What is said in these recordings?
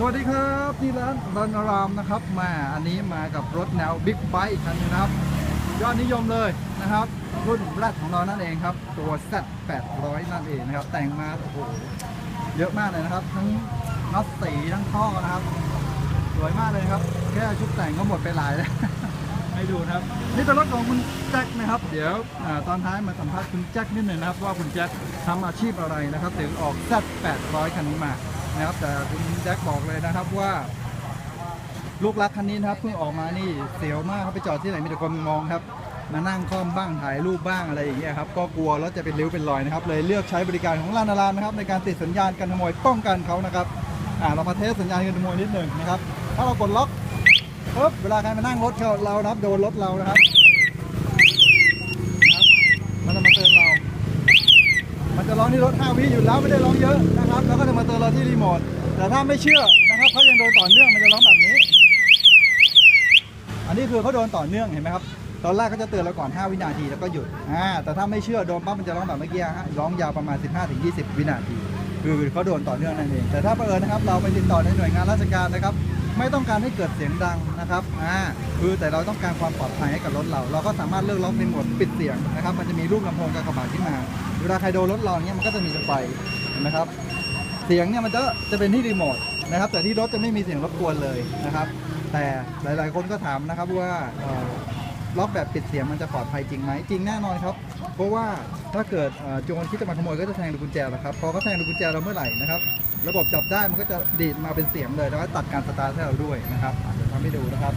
สวัสดีครับที่ร้านรันรามนะครับมาอันนี้มากับรถแนวบิ๊กไบค์อีกคันนึงนะครับ ยอดนิยมเลยนะครับ รุ่นแรกของเรานั่นเองครับ ตัว Z 800นั่นเองนะครับ แต่งมาโอ้โหเยอะมากเลยนะครับ ทั้งน็อตสีทั้งท่อนะครับ สวยมากเลยครับ แค่ชุดแต่งก็หมดไปหลายแล้วให้ดูนะครับ นี่เป็นรถของคุณแจ็คนะครับ เดี๋ยวอตอนท้ายมาสัมภาษณ์คุณแจ็คนิดหนึ่งนะครับ ว่าคุณแจ็คทำอาชีพอะไรนะครับ ถึงออก Z 800คันนี้มา นะครับ แต่คุณแจ็คบอกเลยนะครับว่า ลูกรักคันนี้นะครับเพิ่งออกมานี่เสียวมากครับไปจอดที่ไหนมีแต่คนมองครับ มานั่งคล่อมบ้างถ่ายรูปบ้างอะไรอย่างเงี้ยครับก็กลัวรถจะเป็นริ้วเป็นรอยนะครับ เลยเลือกใช้บริการของลานารามนะครับในการติดสัญญาณการขโมยป้องกันเขานะครับอ่าเรามาเทสสัญญาณการขโมยนิดหนึ่งนะครับ ถ้าเรากดล็อกปุ๊บเวลาใครมานั่งรถเขาเรานะครับโดนรถเรานะครับนะครับมันจะมาเตือนเรา มันจะ ร้องที่รถ5วิหยุดแล้วไม่ได้ร้องเยอะนะครับ แล้วก็จะมาเตือนเราที่รีโมท แต่ถ้าไม่เชื่อนะครับเขายังโดนต่อเนื่องมันจะร้องแบบนี้ อันนี้คือเขาโดนต่อเนื่องเห็นไหมครับ ตอนแรกเขาจะเตือนเราก่อน 5 วินาทีแล้วก็หยุด อ่า แต่ถ้าไม่เชื่อโดนปั๊บมันจะร้องแบบเมื่อกี้ฮะ ร้องยาวประมาณ 15-20 วินาที คือเขาโดนต่อเนื่องนั่นเอง แต่ถ้าเผอิญนะครับเราไปติดต่อในหน่วยงานราชการนะครับไม่ต้องการให้เกิดเสียงดังนะครับ อ่า คือแต่เราต้องการความปลอดภัยให้กับรถเรา เราก็สามารถเลือกล็อกในโหมดปิดเสียงนะครับ มันจะมีรูปลำโพงกากบาทขึ้นมา เวลาใครโดนรถเราเนี่ยมันก็จะมีไฟเห็นไหมครับ เสียงเนี่ยมันจะจะเป็นที่รีโมทนะครับ แต่ที่รถจะไม่มีเสียงรบกวนเลยนะครับ แต่หลายๆ คนก็ถามนะครับว่าล็อกแบบปิดเสียงมันจะปลอดภัยจริงไหมจริงแน่นอนครับ เพราะว่าถ้าเกิดโจรที่จะมาขโมยก็จะแทงลูกุญแจแหละครับพอเขาแทงลูกุญแจเราเมื่อไหร่นะครับ ระบบจับได้มันก็จะดีดมาเป็นเสียงเลยแล้วก็ตัดการสตาร์ทให้เราด้วยนะครับเดี๋ยวทำให้ดูนะครับ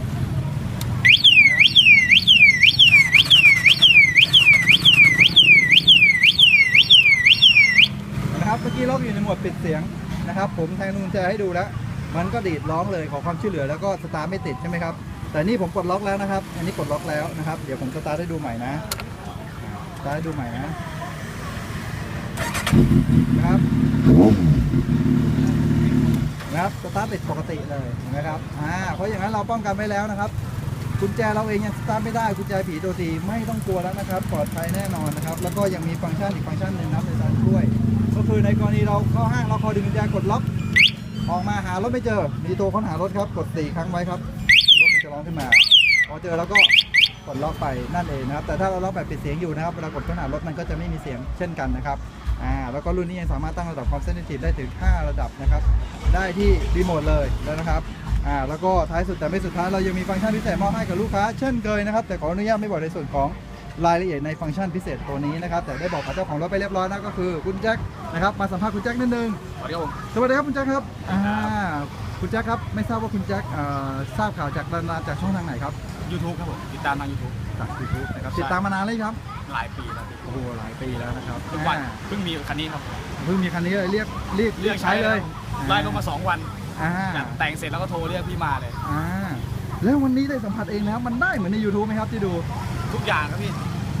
นะครับเมื่อ กี้ล็อกอยู่ในหมวดปิดเสียงนะครับ ผมแทงลูกกุญแจให้ดูแล้ว มันก็ดีดร้องเลยขอความช่วยเหลือแล้วก็สตาร์ทไม่ติดใช่ไหมครับ แต่นี่ผมกดล็อกแล้วนะครับ อันนี้กดล็อกแล้วนะครับ เดี๋ยวผมสตาร์ทให้ดูใหม่นะสตาร์ทให้ดูใหม่นะนะครับนะครับสตาร์ทติดปกติเลยนะครับอ่าเพราะอย่างนั้นเราป้องกันไว้แล้วนะครับ กุญแจเราเองยังสตาร์ทไม่ได้กุญแจผีตัวทีไม่ต้องกลัวแล้วนะครับ ปลอดภัยแน่นอนนะครับ แล้วก็ยังมีฟังก์ชันอีกฟังก์ชันหนึ่งนะครับในการช่วย ก็คือในกรณีเราเข้าห้างเราคอยดึงกุญแจกดล็อกออกมาหารถไม่เจอ มีตัวค้นหารถครับ กด4ครั้งไว้ครับ รถมันจะร้องขึ้นมา พอเจอแล้วก็กดล็อกไปนั่นเองนะครับ แต่ถ้าเราล็อกแบบปิดเสียงอยู่นะครับเวลากดค้นหารถมันก็จะไม่มีเสียงเช่นกันนะครับ อ่า แล้วก็รุ่นนี้ยังสามารถตั้งระดับความเซนซิทีฟได้ถึง 5 ระดับนะครับ ได้ที่รีโมทเลยแล้วนะครับ อ่าแล้วก็ท้ายสุดแต่ไม่สุดท้ายเรายังมีฟังก์ชันพิเศษมอบให้กับลูกค้าเช่นเคยนะครับแต่ขออนุญาตไม่บอกในส่วนของรายละเอียดในฟังก์ชันพิเศษตัวนี้นะครับแต่ได้บอกกับเจ้าของรถไปเรียบร้อยนะก็คือคุณแจ็คนะครับมาสัมภาษณ์คุณแจ็คนิดนึงสวัสดีครับผมสวัสดีครับคุณแจ็คครับอ่าคุณแจ็คครับไม่ทราบว่าคุณแจ็คเอ่อทราบข่าวจากรายงานจากช่องทางไหนครับยูทูบครับผมติดตามทางยูทูบจากยูทูบนะครับใช่ติดตามมานานเลยครับหลายปีแล้วพี่โอ้โหหลายปีแล้วนะครับทุกวันอ่า เพิ่งมีคันนี้ครับ เพิ่งมีคันนี้เลยเรียกเรียกเรียกใช้เลยไล่ลงมา 2 วันอ่าเนี่ยแต่งเสร็จแล้วก็โทรเรียกพี่มาเลยอ่าแล้ววันนี้ได้สัมผัสเองนะครับมันได้เหมือนใน YouTube ไหมครับที่ดูทุกอย่างครับพี่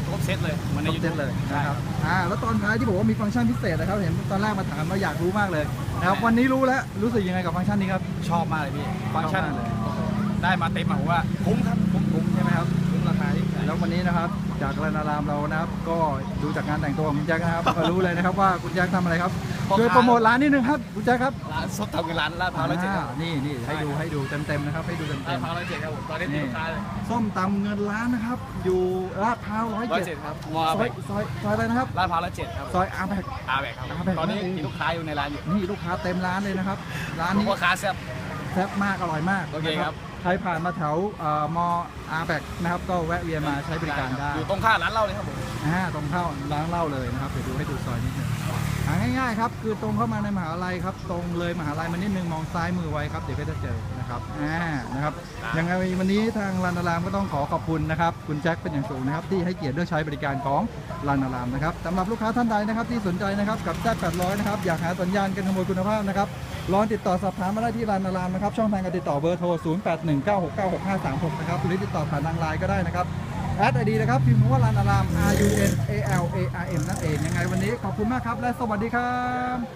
ครบเซตเลยเหมือนในครบยูเซทูตบเลยนะครับอ่าแล้วตอนท้ายที่บอกว่ามีฟังก์ชันพิเศษนะครับเห็นตอนแรกมาถามเราอยากรู้มากเลยนะครับวันนี้รู้แล้วรู้สึกยังไงกับฟังก์ชันนี้ครับชอบมากเลยพี่ฟังก์ชันชอบมากเลยได้มาเต็มอะผมว่าคุ้มครับคุ้มคุ้มใช่ไหมครับคุ้มราคาที่ แล้ววันนี้นะครับ จากรานารามเรานะครับ ก็ดูจากการแต่งตัวของคุณแจ็คนะครับ ก็รู้เลยนะครับว่าคุณแจ็คทำอะไรครับช่วยโปรโมทร้านนิดนึงครับคุณแจ็คครับร้านสดทำกันร้านลาดพร้าวร้อยเจ็ดครับอ่านี่นี่ให้ดูให้ดูเต็มๆนะครับ ให้ดูเต็ลาดมพร้าวร้อยเจ็ดครับผมตอนนี้ติดลูกค้าเลยๆส้มตำเงินล้านนะครับ อยู่ลาดพร้าวร้อยร้อยเจ็เจ็ดดครับมซออยซอยซอยอะไรนะครับ ลาดพร้าวร้อยเจ็ดครับซอยอาร์แบก อาแบกครับอาแบกตอนนี้นั่นเอง มีลูกค้าอยู่ในร้านอยู่นี่ลูกค้าเต็มร้านเลยนะครับ ร้านนี้ลูกค้าแซ่บแซ่บมากอร่อยมากโอเคนะครับ ใครผ่านมาแถวเอ่อมอาร์แบกนะครับก็แวะเวียนมาใช้บริการได้อยู่ตรงข้ามร้านเหล้าเลยครับผม อ่าตรงเข้าร้านเหล้าเลยนะครับเดี๋ยวดูให้ดูซอยนิดนึง หาง่ายๆครับ คือตรงเข้ามาในมหาลัยครับ ตรงเลยมหาลัยมานิดนึงมองซ้ายมือไว้ครับเดี๋ยวก็จะเจอนะครับอ่านะครับยังไงวันนี้ทางลานารามก็ต้องขอขอบคุณนะครับคุณแจ็คเป็นอย่างสูงนะครับที่ให้เกียรติเลือกใช้บริการของลานารามนะครับสำหรับลูกค้าท่านใดนะครับที่สนใจนะครับกับแจ็ค800นะครับอยากหาสัญญาณการขโมยคุณภาพนะครับลองติดต่อสอบถามมาได้ที่ลานารามนะครับช่องทางการติดต่อเบอร์โทร 0819696536 นะครับหรือติดต่อผ่านทางไลน์ก็ได้นะครับแอดไอดีนะครับ พิมพ์ว่าลานอาราม R U N A L A R M นั่นเอง ยังไงวันนี้ขอบคุณมากครับ และสวัสดีครับ